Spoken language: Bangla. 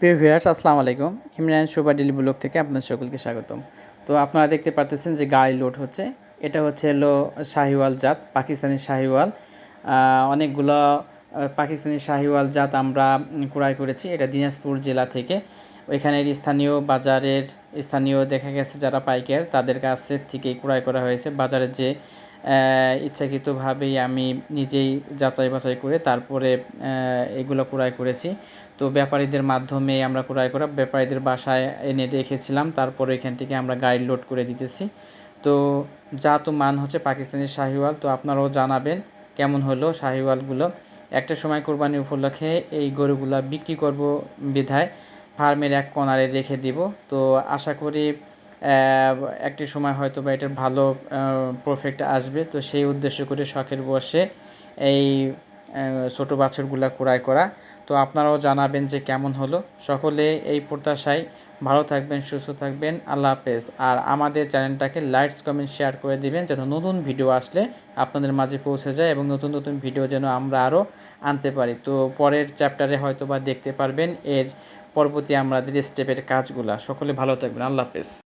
প্রিয় ভিউয়ার্স, আসসালামু আলাইকুম। ইমরান শোভা ডেলি ব্লগ থেকে আপনার সকলকে স্বাগতম। তো আপনারা দেখতে পারতেছেন যে গাড়ি লোড হচ্ছে। এটা হচ্ছে হলো শাহিওয়াল জাত, পাকিস্তানি শাহিওয়াল। অনেকগুলো পাকিস্তানি শাহিওয়াল জাত আমরা ক্রয় করেছি। এটা দিনাজপুর জেলা থেকে। ওইখানের স্থানীয় বাজারের, স্থানীয় দেখা গেছে যারা পাইকার, তাদের কাছে থেকে ক্রয় করা হয়েছে। বাজারে যে ইচ্ছাকৃতভাবেই আমি নিজেই যাচাই বাছাই করে তারপরে এগুলো ক্রয় করেছি। তো ব্যাপারীদের মাধ্যমে আমরা ক্রয় করা, ব্যাপারীদের বাসায় এনে রেখেছিলাম, তারপরে এখান থেকে আমরা গাড়ি লোড করে দিতেছি। তো যা তো মান হচ্ছে পাকিস্তানি শাহিওয়াল, তো আপনারাও জানাবেন কেমন হলো শাহিওয়ালগুলো। একটা সময় কোরবানি উপলক্ষে এই গরুগুলা বিক্রি করব বিধায় ফার্মের এক কনারে রেখে দিব। তো আশা করি একটি সময় হয়তো বা এটার ভালো প্রফিট আসবে। তো সেই উদ্দেশ্য করে শখের বসে এই ছোট বাছুরগুলা ক্রয় করা। তো আপনারাও জানাবেন যে কেমন হলো। সকলে এই প্রত্যাশায় ভালো থাকবেন, সুস্থ থাকবেন। আল্লাহ হাফেজ। আর আমাদের চ্যানেলটাকে লাইকস কমেন্ট শেয়ার করে দিবেন যেন নতুন ভিডিও আসলে আপনাদের মাঝে পৌঁছে যায় এবং নতুন নতুন ভিডিও যেন আমরা আরও আনতে পারি। তো পরের চ্যাপ্টারে হয়তো বা দেখতে পারবেন। এর পরবর্তী আমাদের স্টেপের কাজগুলা। সকলে ভালো থাকবেন। আল্লাহ হাফেজ।